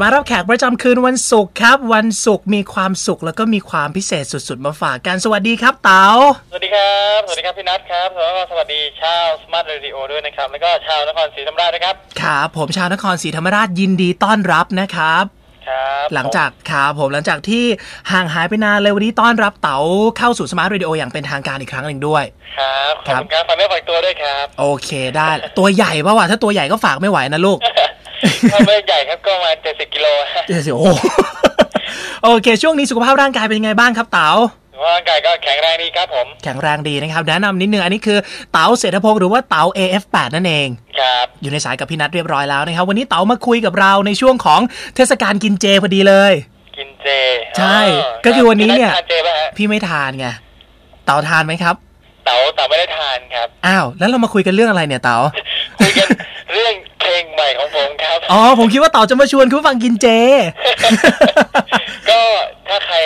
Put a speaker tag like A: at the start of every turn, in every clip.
A: มารับแขกประจำคืนวันศุกร์ครับ วันศุกร์มีความสุขแล้วก็มีความพิเศษสุดๆ มาฝากกันสวัสดีครับเต๋า
B: สวัสดีครับ สวัสดีครับพี่นัทครับแล้วก็สวัสดีชาวสมาร์ทเรดิโอด้วยนะครับ แล้วก็ชาวนครศรีธรรมราชนะครับ
A: ครับผมชาวนครศรีธรรมราชยินดีต้อนรับนะครับ
B: ครับ
A: หลังจากครับผมหลังจากที่ห่างหายไปนานเลยวันนี้ต้อนรับเต๋าเข้าสู่สมาร์ทเรดิโออย่างเป็นทางการอีกครั้งหนึ่งด้วย
B: ครับขอบ
A: ครับ
B: คุณครับฝากเนื้อฝากตัวด้วยครับ
A: โอเคได้ตัวใหญ่ปะวะถ้าตัวใหญ่ก็ฝากไม่ไหวนะลูก
B: ถ้าไม่ใหญ่ครับก็ประมาณ70กิโล
A: เดี๋ยวสิโอ้โหโอเค ช่วงนี้สุขภาพร่างกายเป็นยังไงบ้างครับเต๋า
B: ร่างกายก็แข็งแรงดีครับผม
A: แข็งแรงดีนะครับแนะนำนิดนึงอันนี้คือเต๋าเศรษฐพงศ์หรือว่าเต๋า AF8 นั่นเอง
B: ครับ
A: อยู่ในสายกับพี่นัทเรียบร้อยแล้วนะครับวันนี้เต๋ามาคุยกับเราในช่วงของเทศกาลกินเจพอดีเลย
B: กินเจ
A: ใช่
B: อ๋อ
A: ก็คือวันนี้เนี่ย
B: พี่ทานเจป่ะฮะ
A: พี่ไม่ทานไงเต๋าทานไหมครับ
B: เต๋าเต๋าไม่ได้ทานครับ
A: อ้าวแล้วเรามาคุยกันเรื่องอะไรเนี่ยเต๋า
B: คุยกัน อ๋อ ผมคิ
A: ดว่าเต่าจะมาชวนคุณฟังกินเจ
B: ก็ถ้าใคร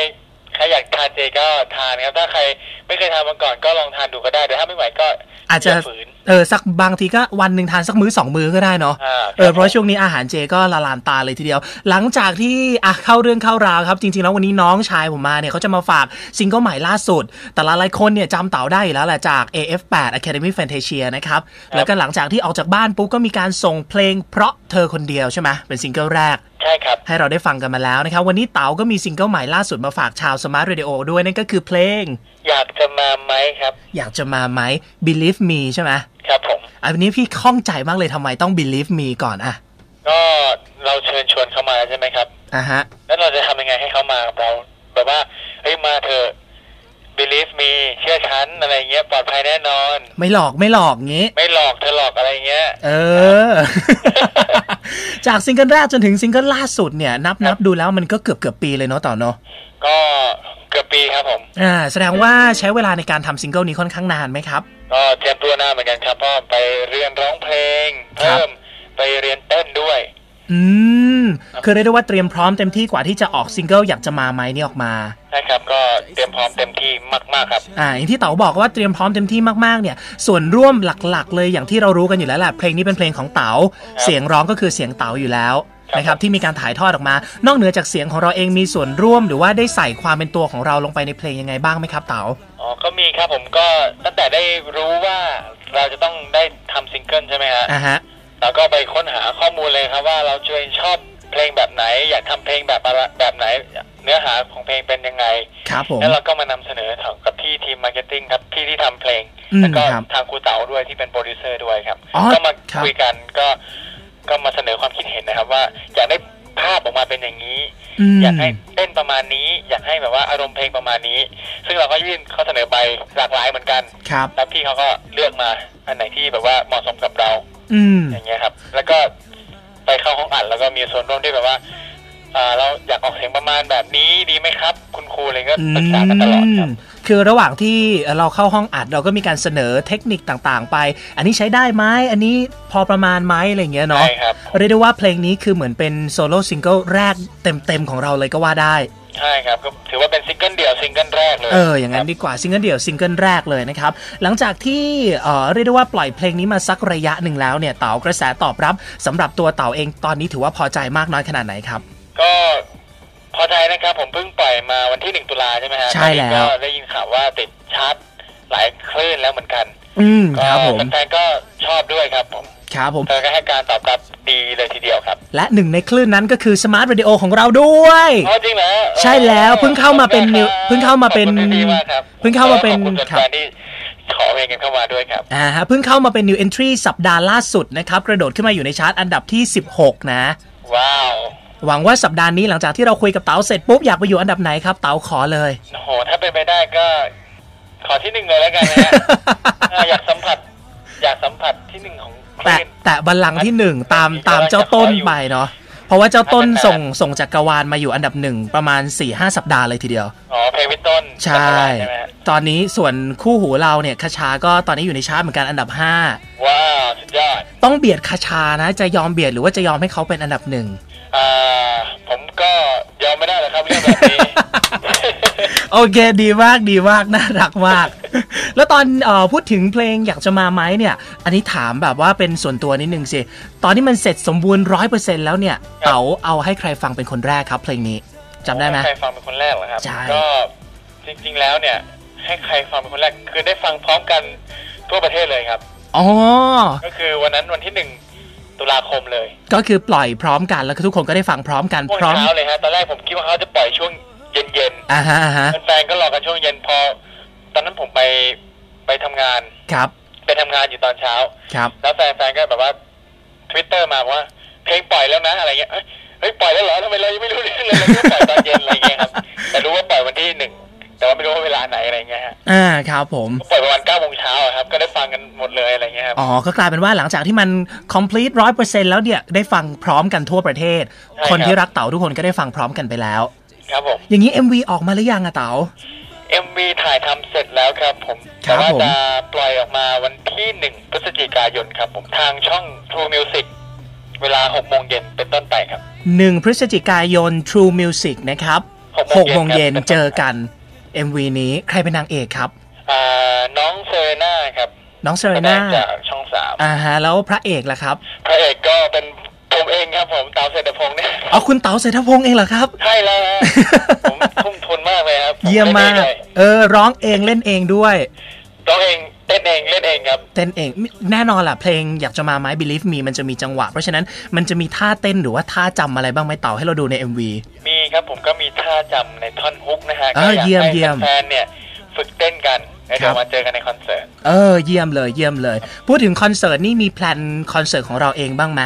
B: ใครอยากทานเจก็ทานครับ ถ้าใครไม่เคยทานมาก่อนก็ลองทานดูก็ได้แต่ถ้าไม่ไหวก็
A: อาจจะ
B: ย่ฝืน
A: เออสักบางทีก็วันหนึ่งทานสักมื้อสองมื้อก็ได้เนาะ
B: อ่า
A: เออเพราะช่วงนี้อาหารเจก็ละลานตาเลยทีเดียว หลังจากที่อะเข้าเรื่องเข้าราวครับ จริงๆแล้ววันนี้น้องชายผมมาเนี่ยเขาจะมาฝากซิงเกิลใหม่ล่าสุด แต่หลายๆคนเนี่ยจำเต๋าได้อยู่แล้วแหละจาก AF8 Academy Fantasia นะครับแล้วก็หลังจากที่ออกจากบ้านปุ๊บก็มีการส่งเพลงเพราะเธอคนเดียวใช่ไหมเป็นซิงเกิลแรก
B: ใช่ครับ
A: ให้เราได้ฟังกันมาแล้วนะครับ วันนี้เต๋าก็มีซิงเกิลใหม่ล่าสุดมาฝากชาว Smart Radio ด้วยนั่นก็คือเพลง
B: อยากจะมาไหมครับ
A: อยากจะมาไหม Believe Me ใช่ไหม
B: ครับผม
A: อันนี้พี่ข้องใจมากเลยทำไมต้อง Believe Me ก่อนอะ
B: ก็เราเชิญชวนเขามาใช่ไหมครับ
A: อะฮะ
B: แล้วเราจะทำยังไงให้เขามากับเราแบบว่าเฮ้ยมาเถอะ believe me เชื่อฉันอะไรเงี้ยปลอดภัยแน่นอน
A: ไม่หลอกไม่หลอกงี้
B: ไม่หลอกเธอหลอกอะไรเงี้ย
A: เออ จากซิงเกิลแรกจนถึงซิงเกิลล่าสุดเนี่ยนับนับดูแล้วมันก็เกือบเกือบปีเลยเนาะต่อเนาะ
B: ก็เกือบปีครับผม
A: อ่าแสดงว่าใช้เวลาในการทำซิงเกิลนี้ค่อนข้างนานไหมครับ
B: ก็เตรียมตัวนานเหมือนกันครับเพราะไปเรียนร้องเพลง
A: ครับ
B: เพิ่มไปเรียนเต้นด้วย
A: อืมคือเรียกได้ว่าเตรียมพร้อมเต็มที่กว่าที่จะออกซิงเกิลอยากจะมาไหมนี่ออกมา
B: นะครับก็เตรียมพร้อมเต็มที่มากๆครับ
A: อ่าอย่างที่เต๋าบอกว่าเตรียมพร้อมเต็มที่มากๆเนี่ย ส่วนร่วมหลักๆ เลยอย่างที่เรารู้กันอยู่แล้วแหละเพลงนี้เป็นเพลงของเต๋าเสียงร้องก็คือเสียงเต๋าอยู่แล้ว
B: ครับ
A: นะครับที่มีการถ่ายทอดออกมา นอกเหนือจากเสียงของเราเองมีส่วนร่วม หรือว่าได้ใส่ความเป็นตัวของเราลงไปในเพลงยังไงบ้างไหมครับเต๋า
B: อ๋อก็มีครับผมก็ตั้งแต่ได้รู้ว่าเราจะต้องได้ทำซิงเกิลใช่ไหมฮะ
A: อ่าฮะ
B: เราก็ไปค้นหาข้อมูลเลยครับว่าเราช่วยชอบเพลงแบบไหน อยากทำเพลงแบบอะไรแบบไหน เนื้อหาของเพลงเป็นยังไง
A: ครับผม
B: แล้วเราก็มานำเสนอกับพี่ทีมมาร์เก็ตติ้งครับพี่ที่ทำเพลง
A: อืม
B: แล้วก็
A: ครับ
B: ทางครูเต๋าด้วยที่เป็นโปรดิวเซอร์ด้วยครับ
A: อ๋อ
B: ก็มา
A: ครับ
B: คุยกันก็ก็มาเสนอความคิดเห็นนะครับ ว่าอยากได้ภาพออกมาเป็นอย่างนี้
A: ม
B: อยากให้เต้นประมาณนี้ อยากให้แบบว่าอารมณ์เพลงประมาณนี้ ซึ่งเราก็ยื่นข้อเสนอไปหลากหลายเหมือนกัน
A: ครับ
B: แล้วพี่เขาก็เลือกมาอันไหนที่แบบว่าเหมาะสมกับเรา
A: อืม
B: อย่างเงี้ยครับ แล้วก็ไปเข้าห้องอัดแล้วก็มีส่วนร่วมที่แบบว่าอ่าเราอยากออกเสียงประมาณแบบนี้ดีไหมครับ คุณครูอะไรก็ปรึกษากันตลอดครับ
A: มคือระหว่างที่เราเข้าห้องอัดเราก็มีการเสนอเทคนิคต่างๆ ไป อันนี้ใช้ได้ไหมอันนี้พอประมาณไหมอะไรอย่างเงี้ยเนาะ
B: ใช่ครับ
A: เรียกได้ว่าเพลงนี้คือเหมือนเป็นโซโล่ซิงเกิลแรกเต็มๆของเราเลยก็ว่าได้
B: ใช่ครับก็ถือว่าเป็นซิงเกิลเดี่ยวซิงเกิลแรกเลย
A: เอออย่างนั้นดีกว่าซิงเกิลเดี่ยวซิงเกิลแรกเลยนะครับหลังจากที่เอ่อเรียกได้ว่าปล่อยเพลงนี้มาสักระยะหนึ่งแล้วเนี่ยเต๋ากระแสตอบรับสำหรับตัวเต๋าเองตอนนี้ถือว่าพอใจมากน้อยขนาดไหนครับ
B: ก็พอใจนะครับผมเพิ่งปล่อยมาวันที่หนึ่งตุลาใช่ไหมฮะ
A: ใช่แล้ว
B: ตอนนี้ก็ได้ยินข่าวว่าติดชาร์ตหลายคลื่นแล้วเหมือนกัน
A: อืม
B: ก็
A: ครับผม
B: แฟนๆก็ชอบด้วยครับผม
A: ครับผม
B: เธอก็ให้การตอบรับ ดีเลยทีเดียวครับ
A: และหนึ่งในคลื่นนั้นก็คือ Smart Radio ของเราด้วย
B: อ๋อจริงเหรอ
A: ใช่แล้วเพิ่งเข้ามาเป็น
B: ขอบคุณ
A: เพิ่งเข้ามาเป็น
B: ขอบคุณพี่มากครับ
A: เพิ่งเข้ามาเป็น
B: ขอบคุณ
A: ครั
B: แฟ
A: บ
B: นๆที่ขอเพลงกันเข้ามาด้วยครับ
A: อ่าฮะเพิ่งเข้ามาเป็น New Entry สัปดาห์ล่าสุดนะครับ กระโดดขึ้นมาอยู่ในชาร์ตอันดับที่ 16 นะ
B: ว้าว
A: หวังว่าสัปดาห์นี้หลังจากที่เราคุยกับเต๋าเสร็จปุ๊บ อยากไปอยู่อันดับไหนครับ เต๋าขอเลย
B: โอ้โหถ้าเป็นไปได้ก็ ขอที่หนึ่งเลยแล้วกันนะฮะอ่าอยากสัมผัส อยากสัมผัสที่หนึ่งของค
A: แต่
B: ลื่น
A: แต่บัลลังก์ที่หนึ่งตาม
B: ที่
A: ตาม
B: เราจะ
A: เจ้าต้น
B: ขออยู่
A: ไปเนาะเพราะว่าเจ้าต้น
B: ให้มัน
A: ส่งส่งจากกรวาลมาอยู่อันดับหนึ่งประมาณ4-5สัปดาห์เลยทีเดียว
B: อ๋อเพลงพี่ต้น
A: ใช่
B: ใช่ไหมฮะ
A: ตอนนี้ส่วนคู่หูเราเนี่ยคาชาก็ตอนนี้อยู่ในชาร์ตเหมือนกันอันดับ 5
B: ว้าวสุดยอด
A: ต้องเบียดคาชานะ จะยอมเบียดหรือว่าจะยอมให้เขาเป็นอันดับหนึ่ง
B: อ่าผมก็ยอมไม่ได้หรอกครับเรื่องแบบนี้
A: โอเคดีมากดีมากน่ารักมาก แล้วตอนเออพูดถึงเพลงอยากจะมาไหมเนี่ย อันนี้ถามแบบว่าเป็นส่วนตัวนิดนึงสิ ตอนที่มันเสร็จสมบูรณ์ร้อยเปอร์เซ็นต์แล้วเนี่ยเต๋าเอาให้ใครฟังเป็นคนแรกครับ เพลงนี้จำได้ไหม
B: ใครฟังเป็นคนแรกเหรอครับ
A: ใช่
B: ก็จริงๆแล้วเนี่ย ให้ใครฟังเป็นคนแรกคือได้ฟังพร้อมกันทั่วประเทศเลยครับ
A: อ๋อ
B: ก็คือวันนั้นวันที่หนึ่งตุลาคมเลย
A: ก็คือปล่อยพร้อมกันแล้วก็ทุกคนก็ได้ฟังพร้อมกัน
B: ช่วง
A: พร้อม
B: เช้าเลยฮะตอนแรกผมคิดว่าเขาจะปล่อยช่วงเย็น
A: อ่าฮะอ่าฮะ
B: ๆแฟนๆก็รอกันช่วงเย็นพอ ตอนนั้นผมไป ไปทำงาน
A: ครับ
B: ไปทำงานอยู่ตอนเช้า
A: ครับ
B: แล้วแฟนๆก็แบบว่าทวิตเตอร์มาบอกว่าเพลงปล่อยแล้วนะอะไรเงี้ยเอ้ยเฮ้ยปล่อยแล้วเหรอทำไมเรายังไม่รู้เรื่องเลยเราคิดว่าปล่อยตอนเย็นอะไรเงี้ยครับแต่รู้ว่าปล่อยวันที่หนึ่งแต่ว่าไม่รู้ว่าเวลาไหนอะไรเงี้ยฮะ
A: อ่าครับผม
B: ปล่อยประมาณเก้าโมงเช้าอะครับก็ได้ฟังกันหมดเลยอะไรเงี้ยครับ
A: อ๋อก็กลายเป็นว่าหลังจากที่มัน complete ร้อยเปอร์เซ็นต์แล้วเนี่ยได้ฟังพร้อมกันทั่วประเทศ
B: ใช่ครับ
A: คนที่รักเต๋าทุกคนก็ได้ฟังพร้อมกันไปแล้ว
B: ครับผม
A: อย่างนี้ MV ออกมาหรือยังอะเต๋า
B: MV ถ่ายทำเสร็จแล้วครับผม
A: ครั
B: แต่
A: บ
B: ว่า
A: ผม
B: จะปล่อยออกมาวันที่หนึ่งพฤศจิกายนครับผมทางช่อง True Music เวลาหกโมงเย็นเป็นต้นไปครับ
A: 1 พฤศจิกายน True Music นะครับ
B: หก
A: 6
B: โม
A: โม
B: ง
A: ง
B: เย็
A: เย็
B: น
A: น
B: ครับ
A: เจอกัน MV นี้ใครเป็นนางเอกครับ
B: อ่าน้องเซเรน่าครับ
A: น้องเซ
B: แส
A: เร
B: ด
A: น่าง
B: จากช่องสาม
A: อ่าฮะแล้วพระเอกล่ะครับ
B: พระเอกก็เป็นผมเองครับผมเต๋าเศรษฐพงศ์เนี่ย
A: เอาคุณเต๋าเศรษฐพงษ์เองเหรอครับ
B: ใช่แล้วฮะ ผมทุ่มทุนมาก เลยครับผ
A: เยี่ยมมาก
B: ล่นองเลย
A: เออ ร้องเองเล่นเองด้วย
B: ร้องเองเต้นเองเล่นเองครับ
A: เต้นเองแน่นอนแหละเพลงอยากจะมาไหม Believe Me มันจะมีจังหวะ เพราะฉะนั้นมันจะมีท่าเต้นหรือว่าท่าจำอะไรบ้างไหมเต๋าให้เราดูใน MV
B: มีครับผมก็มีท่าจำในท่อนฮุกนะฮะ
A: เอ
B: ก็
A: อ
B: อยาก
A: เยี่ยม
B: ให้
A: เยี่ยม
B: แฟนๆเนี่ยฝึกเต้นกันแล้วเดี๋ยวมาเจอกันในคอนเสิร์ต
A: เออเยี่ยมเลยเยี่ยมเลย พูดถึงคอนเสิร์ตนี่มีแพลนคอนเสิร์ตของเราเองบ้างไหม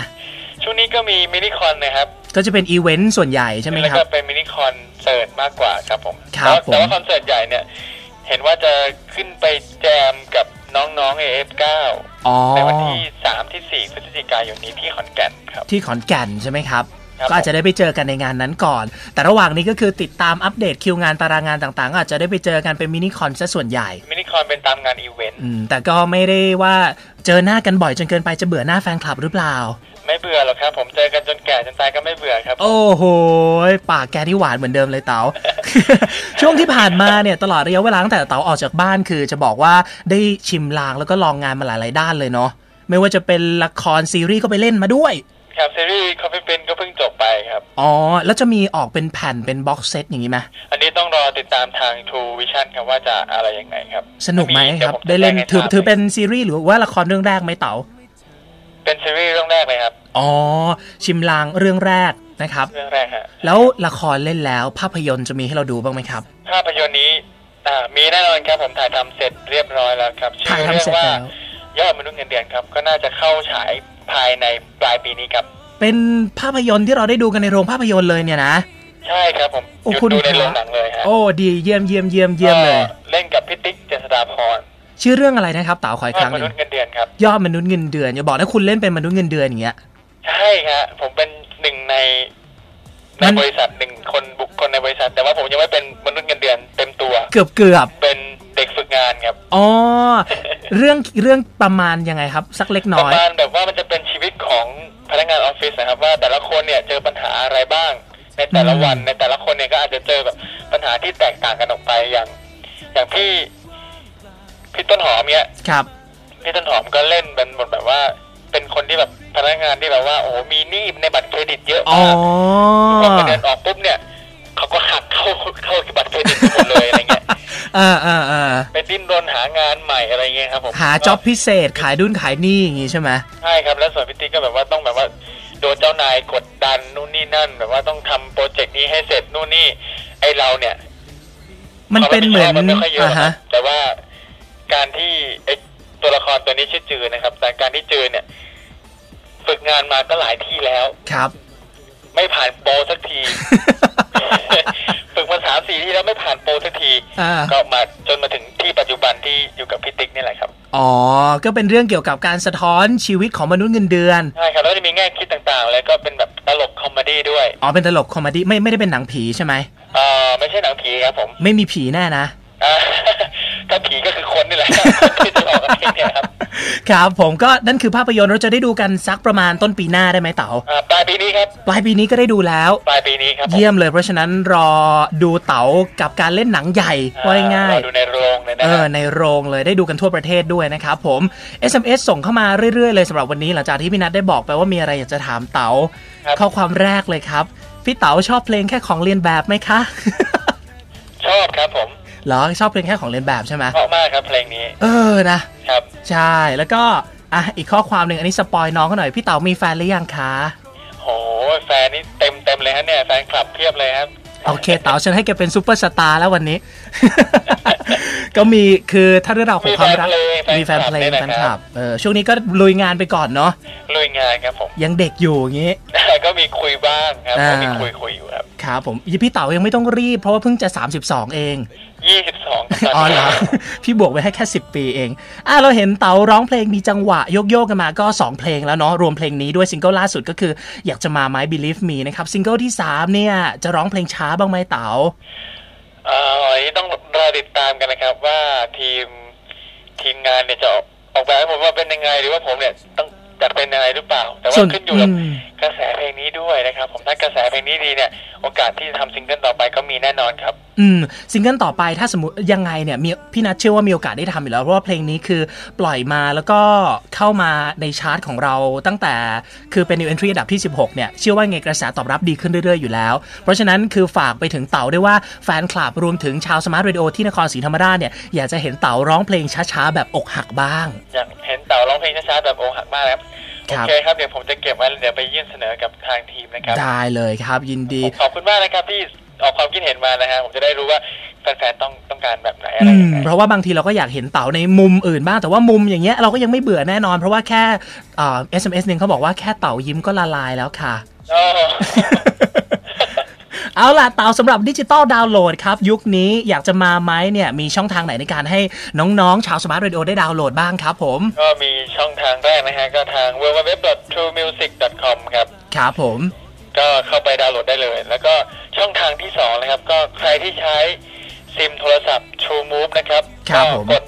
B: ช่วงนี้ก็มีมินิคอนนะครับ
A: ก็จะเป็นอีเวนต์ส่วนใหญ่ใช่ไหม
B: แล้ว
A: ครั
B: ก็
A: บ
B: เป็นมินิคอนเสิร์ตมากกว่าครับผม
A: ครับ
B: แต่ว่า
A: ผม
B: แต่ว่าคอนเสิร์ตใหญ่เนี่ย เห็นว่าจะขึ้นไปแจมกับน้องๆ AF9
A: อ๋อ
B: ในวันที่ 3 ที่ 4 พฤศจิกายนนี้ที่ขอนแก่นครับ
A: ที่ขอนแก่นใช่ไหมครับ
B: ครับ
A: ก็อาจจะได้ไปเจอกันในงานนั้นก่อน แต่ระหว่างนี้ก็คือติดตามอัปเดตคิวงานตารางงานต่างๆก็อาจจะได้ไปเจอกันเป็นมินิคอนซะส่วนใหญ่
B: มินิคอนเป็นตามงานอีเวนต์
A: อืมแต่ก็ไม่ได้ว่าเจอหน้ากันบ่อยจนเกินไปจะเบื่อหน้าแฟนคลับหรือเปล่า
B: ไม่เบื่อหรอกครับผมเจอกันจน แก่จนตายก็ไม่เบื่อครับ
A: โอ้โหปากแกที่หวานเหมือนเดิมเลยเต๋าช่วงที่ผ่านมาเนี่ยตลอดระยะเวลาตั้งแต่เต๋าออกจากบ้านคือ จะบอกว่าได้ชิมลางแล้วก็ลองงานมาหลาย ๆ ด้านเลยเนาะไม่ว่าจะเป็นละครซีรีส์ก็ไปเล่นมาด้วย
B: ครับซีรีส์ Coffee Prince ก็เพิ่งจบไปครับ
A: อ๋อแล้วจะมีออกเป็นแผ่นเป็นบ็อกเซตอย่างนี้ไหม
B: อันนี้ต้องรอติดตามทาง True Vision ครับว่าจะอะไรยังไงครับ
A: สนุกไหมครับ
B: ดี๋
A: ได้
B: ยวผมจะ
A: เล่น
B: แจ้งให้
A: ถือ
B: ทราบ
A: ถือเป็นซีรีส์หรือว่าละครเรื่องแรกไหมเต๋า
B: เป็นซีรีส์เรื่องแรกเลยครับ
A: อ๋อ ชิมลางเรื่องแรกนะครับ
B: เรื่องแรกฮะ
A: แล้วละครเล่นแล้วภาพยนตร์จะมีให้เราดูบ้างไหมครับ
B: ภาพยนตร์นี้อ่ามีแน่นอนครับผมถ่ายทำเสร็จเรียบร้อยแล้วครับชื่
A: ถ่าย
B: อ
A: ทำ
B: เรื่
A: เสร็จ
B: ว่า
A: แล้ว
B: ยอดมนุษย์เงินเดือนครับ ก็น่าจะเข้าฉายภายในปลายปีนี้ครับ
A: เป็นภาพยนตร์ที่เราได้ดูกันในโรงภาพยนตร์เลยเนี่ยนะ
B: ใช่ครับผม
A: โอ้
B: หยุด
A: คุณ
B: ดูใน
A: พระ
B: โรงหนังเลยฮะ
A: โอ้ดีเยี่ยมเยี่ยมเยี่ยมเยี่ยมเลย
B: ก็เล่นกับพิติกเจษฎาพร
A: ชื่อเรื่องอะไรนะครับเต๋าขออีก
B: ย
A: ค
B: อ
A: รั้
B: ด
A: ง
B: ม
A: ห
B: นุ
A: นึ่
B: ษ
A: ง
B: ย์เงินเดือนครับ
A: ยอดมนุษย์เงินเดือนอย่าบอกนะคุณเล่นเป็นมนุษย์เงินเดือนอย่างเงี้ย
B: ใช่ครับผมเป็นหนึ่งใน
A: มั
B: ใน
A: น
B: บริษัทหนึ่งคนบุคคลในบริษัท แต่ว่าผมยังไม่เป็นมนุษย์เงินเดือนเต็มตัว
A: เกือบเกือบ
B: เป็นเด็กฝึกงานครับ
A: อ๋อเรื่องเรื่องประมาณยังไงครับ สักเล็ก
B: ป
A: น้อย
B: ระมาณแบบว่ามันจะเป็นชีวิตของพนักงานออฟฟิศนะครับ ว่าแต่ละคนเนี่ยเจอปัญหาอะไรบ้าง ในแต่ละวัน
A: อืม
B: ในแต่ละคนเนี่ยก็อาจจะเจอแบบปัญหาที่แตกต่างกันออกไปอย่าง อย่างพี่พี่ต้นหอมเนี่ย
A: ครับ
B: พี่ต้นหอมก็เล่นเป็นบทแบบว่า เป็นคนที่แบบพนักงานที่แบบว่า โอ้โหมีหนี้ในบัตรเครดิตเยอะ
A: อ๋อ
B: มากพอเงินเดือนออกปุ๊บเนี่ยเขาก็หักเข้าเข้าที่บัตรเครดิตไปหมดเลยอะไรเงี้ย
A: อ่าอ่าอ่า
B: ไปดิ้นรนหางานใหม่อะไรเงี้ยครับผม
A: หาจ็อบพิเศษขายดุนขายนี่อย่างงี้ใช่ไหม
B: ใช่ครับแล้วส่วนพี่ติ๊กก็แบบว่าต้องแบบว่าโดนเจ้านายกดดันนู่นนี่นั่น แบบว่าต้องทำโปรเจกต์นี้ให้เสร็จนู่นนี่ไอเราเนี่ย
A: มันเป็นเหมือน
B: ควารับผิดชบมันไม่ค่อยเยอะ
A: อ่า
B: ครั
A: ฮะ
B: บแต่ว่าการที่ไอ ตัวละครตัวนี้ชื่อจือนะครับ แต่การที่จือเนี่ย ฝึกงานมาก็หลายที่แล้ว
A: ครับ
B: ไม่ผ่านโปรสักที ฝึกมาสามสี่ที่แล้วไม่ผ่านโปรสักที
A: อ่า
B: ก็มาจนมาถึงที่ปัจจุบันที่อยู่กับพี่ติ๊กนี่แหละครับ
A: อ๋อ ก็เป็นเรื่องเกี่ยวกับการสะท้อนชีวิตของมนุษย์เงินเดือน
B: ใช่ครับแล้วจะมีแง่คิดต่างๆ แล้วก็เป็นแบบตลกคอมเมดี้ด้วย
A: อ๋อ เป็นตลกคอมเมดี้ไม่ไม่ได้เป็นหนังผีใช่ไหม
B: เอ่อไม่ใช่หนังผีครับผม
A: ไม่มีผีแน่นะ
B: อ่า ผีก็คือคนนี่แหละที่จะออกกับเพลงเนี่ยครับ
A: ครับผมก็นั่นคือภาพยนตร์เราจะได้ดูกันสักประมาณต้นปีหน้าได้ไหมเต๋า
B: อ่าปลายปีนี้ครับ
A: ปลายปีนี้ก็ได้ดูแล้ว
B: ปลายปีนี้ครับ
A: เยี่ยมเลยเพราะฉะนั้นรอดูเต๋ากับการเล่นหนังใหญ่ว่าง่าย
B: ดูในโรงเลยนะ
A: เออในโรงเลยได้ดูกันทั่วประเทศด้วยนะครับผม SMS ส่งเข้ามาเรื่อยๆเลยสำหรับวันนี้หลังจากที่พี่นัทได้บอกไปว่ามีอะไรอยากจะถามเต๋าข้อความแรกเลยครับพี่เต๋าชอบเพลงแค่ของเรียนแบบไหมคะ
B: ชอบครับผม
A: หรอชอบเพลงแค่ของเรียนแบบใช่ไหม
B: เพราะมากครับเพลงนี้
A: เออนะ
B: ครับ
A: ใช่แล้วก็อะอีกข้อความหนึ่งอันนี้สปอยน้องเขาหน่อยพี่เต๋ามีแฟนหรือยังคะ
B: โหแฟนนี่เต็มเต็มเลยฮะเนี่ยแฟนคลับเพียบเลยครับ
A: โอเคเต๋าฉันให้แกเป็นซูเปอร์สตาร์แล้ววันนี้ ก็มีคือถ้าเรื่องราวของความรัก
B: มีแฟนเพลง
A: มีแฟนเพลง
B: แฟ
A: แฟ
B: น
A: น
B: ค
A: ค
B: ลั
A: ลั
B: บ
A: บเออช่วงนี้ก็ลุยงานไปก่อนเนาะ
B: ลุยงานครับผม
A: ยังเด็กอยู่อย่างงี้
B: ก็มีคุยบ้างครับ
A: อ่า
B: ก็มีคุยคุยอยู่ครับ
A: ครับผมพี่เต๋ายังไม่ต้องรีบเพราะว่าเพิ่งจะ 32 เอง
B: ยี่สิบสอง
A: อ๋อเหรอพี่บวกไว้ให้แค่ 10 ปีเองอะเราเห็นเต๋าร้องเพลงมีจังหวะโยกโยกๆกันมาก็ 2 เพลงแล้วเนาะรวมเพลงนี้ด้วยซิงเกิลล่าสุดก็คืออยากจะมาไหม Believe Me นะครับซิงเกิลที่ 3 เนี่ยจะร้องเพลงช้าบ้างไหมเต๋า
B: เอ่ออันนี้ต้องรอติดตามกันนะครับ ว่าทีมทีมงานเนี่ยจะออกออกแบบให้ผมว่าเป็นยังไงหรือว่าผมเนี่ยต้องจัดเป็นยังไงหรือเปล่า แต่ว่า
A: ส่วน
B: ขึ้นอยู่กับ
A: อืม
B: กระแสเพลงนี้ ด้วยนะครับ ผมถ้ากระแสเพลงนี้ดีเนี่ยโอกาสที่จะทำซิงเกิลต่อไปก็มีแน่นอนครับ
A: อืมซิงเกิลต่อไปถ้าสมมติยังไงเนี่ยมีพี่นัทเชื่อว่ามีโอกาสได้ทำอยู่แล้ว เพราะว่าเพลงนี้คือปล่อยมาแล้วก็เข้ามาในชาร์ตของเราตั้งแต่คือเป็น new entry อันดับที่ 16 เนี่ยเชื่อว่าไงกระแสตอบรับดีขึ้นเรื่อยๆอยู่แล้ว เพราะฉะนั้นคือฝากไปถึงเต๋าด้วยว่าแฟนคลับรวมถึงชาวสมาร์ทเรดิโอที่นครศรีธรรมราชเนี่ยอยากจะเห็นเต๋าร้องเพลงช้าๆแบบอกหักบ้าง
B: อยากเห็นเต่าร้องเพลงช้าๆแบบโอหักมากนะครับ
A: ค
B: โอ
A: รับ
B: เคครับเดี๋ยวผมจะเก็บไว้แล้วเดี๋ยวไปยื่นเสนอกับทางทีมนะครับ
A: ได้เลยครับยินดี
B: ขอบคุณมากนะครับที่ออกความคิดเห็นมานะฮะผมจะได้รู้ว่าแฟนๆต้องต้องการแบบไหนอะไร
A: อื
B: ยั
A: ม
B: งไง
A: เพราะว่าบางทีเราก็อยากเห็นเต๋าในมุมอื่นบ้าง แต่ว่ามุมอย่างเงี้ยเราก็ยังไม่เบื่อแน่นอน เพราะว่าแค่เอ่อ SMS หนึ่งเขาบอกว่าแค่เต๋ายิ้มก็ละลายแล้วค่ะ
B: โอ้
A: เอาล่ะเต๋าสำหรับดิจิตอลดาวน์โหลดครับ ยุคนี้อยากจะมาไหมเนี่ยมีช่องทางไหนในการให้น้องๆ ชาวสมาร์ทเรดิโอได้ดาวน์โหลดบ้างครับผม
B: ก็มีช่องทางแรกนะฮะ ก็ทาง www.truemusic.com ครับ
A: ครับผม
B: ก็เข้าไปดาวน์โหลดได้เลย แล้วก็ช่องทางที่สองนะครับ ก็ใครที่ใช้ซิมโทรศัพท์ True Move นะครับ
A: ครับ
B: ก็
A: ผม
B: กด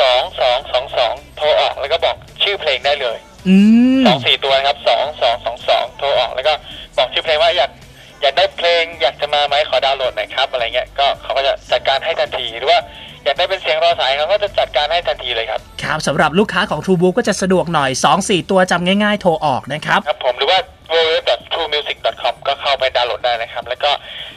B: สองสองสองสองโทรออกแล้วก็บอกชื่อเพลงได้เลย
A: อืม
B: สองสี่ตัวนะครับสองสองสองสองโทรออกแล้วก็บอกชื่อเพลงว่าอยาก อยากได้เพลงอยากจะมาไหมขอดาวน์โหลดหน่อยครับอะไรเงี้ยก็เขาก็จะจัดการให้ทันทีหรือว่าอยากได้เป็นเสียงรอสายเขาก็จะจัดการให้ทันทีเลยครับ
A: ครับสำหรับลูกค้าของ True Book ก็จะสะดวกหน่อย 2-4 ตัวจำง่ายๆ โทรออกนะครับ
B: ครับผมหรือว่า www.truemusic.com ก็เข้าไปดาวน์โหลดได้นะครับ แล้วก็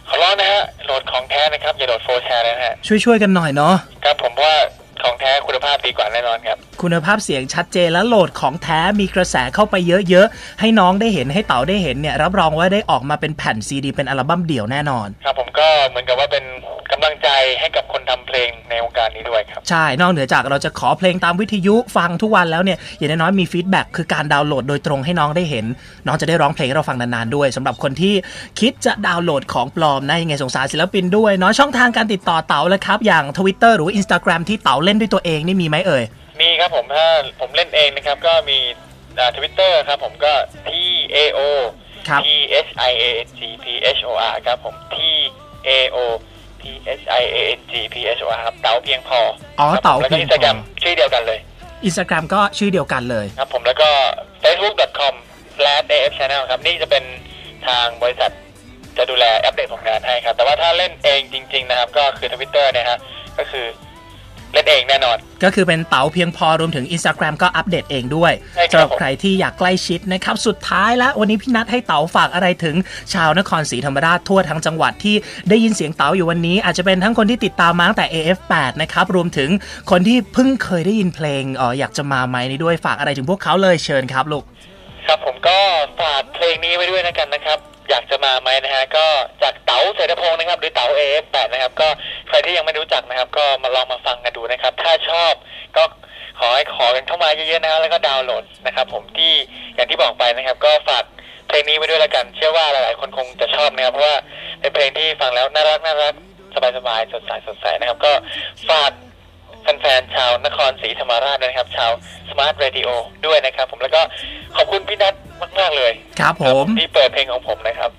B: ขอร้องนะฮะโหลดของแท้นะครับอย่าโหลดโฟร์แชร์เลยนะฮะ
A: ช่วยๆกันหน่อยเนาะ
B: ครับผมเพราะว่าของแท้คุณภาพดีกว่าแน่นอนครับ
A: คุณภาพเสียงชัดเจนและโหลดของแท้มีกระแสเข้าไปเยอะๆ ให้น้องได้เห็นให้เต๋าได้เห็นเนี่ยรับรองว่าได้ออกมาเป็นแผ่นซีดี เป็นอัลบั้มเดี่ยวแน่นอน
B: ครับผมก็เหมือนกับว่าเป็นกำลังใจให้กับคนทำเพลงในวงการนี้ด้วยครับ
A: ใช่ นอกเหนือจากเราจะขอเพลงตามวิทยุฟังทุกวันแล้วเนี่ยอย่างน้อยๆมีฟีดแบ็กคือการดาวน์โหลดโดยตรงให้น้องได้เห็น น้องจะได้ร้องเพลงให้เราฟังนานๆด้วยสำหรับคนที่คิดจะดาวน์โหลดของปลอมนะยังไงสงสารศิลปินด้วยเนาะช่องทางการติดต่อเต๋าแล้วครับอย่าง Twitter หรือว่า Instagram ที่เต๋าเล่นด้วยตัวเองนี่มีไหมเอ่ย
B: มีครับผมถ้าผมเล่นเองนะครับก็มีทวิตเตอร์ครับผมก็ T A O
A: ครับ
B: T H I A N G P H O R ครับผม T A O T H I A N G P H O R ครับเต๋าเพียงพอ
A: อ๋อ
B: ครับผม
A: เต๋า
B: แล้วก็
A: เพีย
B: อิ
A: ง
B: นสตาแกรม
A: พอ
B: ชื่อเดียวกันเลย
A: Instagram ก็ชื่อเดียวกันเลย
B: ครับผมแล้วก็ facebook.com slash af channel ครับนี่จะเป็นทางบริษัทจะดูแลอัปเดตผลงานให้ครับ แต่ว่าถ้าเล่นเองจริง ๆ นะครับ ก็คือทวิตเตอร์เนี่ยฮะก็คือ เล่นเองแน่นอน
A: ก็คือเป็นเต๋าเพียงพอรวมถึง Instagram ก็อัปเดตเองด้วย
B: ใช่ครับ
A: สำหรับใครที่อยากใกล้ชิดนะครับ สุดท้ายแล้ววันนี้พี่นัทให้เต๋าฝากอะไรถึงชาวนครศรีธรรมราชทั่วทั้งจังหวัดที่ได้ยินเสียงเต๋าอยู่วันนี้ อาจจะเป็นทั้งคนที่ติดตามมาตั้งแต่ AF8 นะครับรวมถึงคนที่เพิ่งเคยได้ยินเพลงเอออยากจะมาไหมนี้ด้วยฝากอะไรถึงพวกเขาเลยเชิญครับลูก
B: ครับผมก็ฝากเพลงนี้ไว้ด้วยนะกันนะครับ อยากจะมาไหมนะฮะก็จากเต๋าเศรษพงศ์นะครับหรือเต๋า AF8 นะครับ ก็ใครที่ยังไม่รู้จักนะครับ ก็มาลองมาฟังกันดูนะครับ ถ้าชอบก็ขอให้ขอกันเข้ามาเยอะๆนะฮะแล้วก็ดาวน์โหลดนะครับ ผมที่อย่างที่บอกไปนะครับ ก็ฝากเพลงนี้ไว้ด้วยละกัน เชื่อว่าหลายๆคนคงจะชอบนะครับ เพราะว่าเป็นเพลงที่ฟังแล้วน่ารักน่ารักสบายๆสดใสสดใสนะครับ ก็ฝาก แฟนๆชาวนครศรีธรรมราชด้วยนะครับ ชาวสมาร์ทเรดิโอด้วยนะครับ ผมแล้วก็ขอบคุณพี่นัทมาก ๆ เลย
A: ครับผม
B: ที่เปิดเพลงของผมนะครับ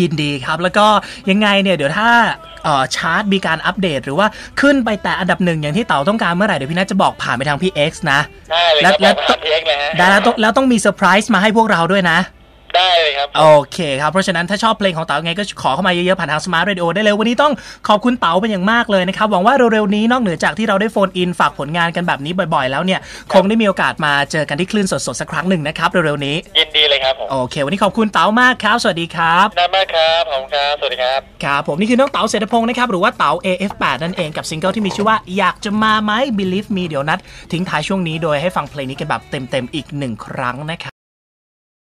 A: ยินดีครับแล้วก็ยังไงเนี่ยเดี๋ยวถ้าเอ่อชาร์ตมีการอัปเดต หรือว่าขึ้นไปแต่อันดับหนึ่งอย่างที่เต๋าต้องการเมื่อไหร่เดี๋ยวพี่นัทจะบอกผ่านไปทางพี่ X นะ
B: ได้เลยครับ
A: แล้ว
B: บอกผ่านทีเอ็กเลยฮะ
A: ได้แล้วต้องแล้วต้องมีเซอร์ไพรส์มาให้พวกเราด้วยนะ
B: ได้เลยครับ
A: โอเคครับ เพราะฉะนั้นถ้าชอบเพลงของเต๋ายังไงก็ขอเข้ามาเยอะๆ ผ่านทางสมาร์ทเรดิโอได้เลย วันนี้ต้องขอบคุณเต๋าเป็นอย่างมากเลยนะครับ หวังว่าเร็วๆนี้นอกเหนือจากที่เราได้โฟนอินฝากผลงานกันแบบนี้บ่อยๆ แล้วเนี่ย คงได้มีโอกาสมาเจอกันที่คลื่นสดๆ สักครั้งหนึ่งนะครับเร็วๆนี้
B: ยินดีเลยครับผม
A: โอเค วันนี้ขอบคุณเต๋ามากครับ สวัสดีครับ
B: ขอบคุณมากครับขอบคุณครับ สวัสดีครับ
A: ครับ ผมนี่คือน้องเต๋าเศรษฐพงศ์นะครับ หรือว่าเต๋า AF8 นั่นเองกับซิงเกิลที่มีชื่อว่าอยากจะมาไหม Believe Me เดี๋ยวนัดทิ้งท้ายช่วงนี้โดยให้ฟังเพลงนี้กันแบบเต็มๆอีกหนึ่งครั้งนะครับ